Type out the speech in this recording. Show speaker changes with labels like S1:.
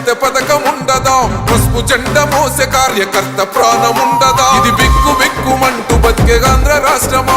S1: హరిత పథకం ఉండదా పసుపు జెండ మోసే కార్యకర్త ప్రాణం ఉండదా ఇది బిక్కు బిక్కుమంటూ బతికే ఆంధ్ర రాష్ట్రమా?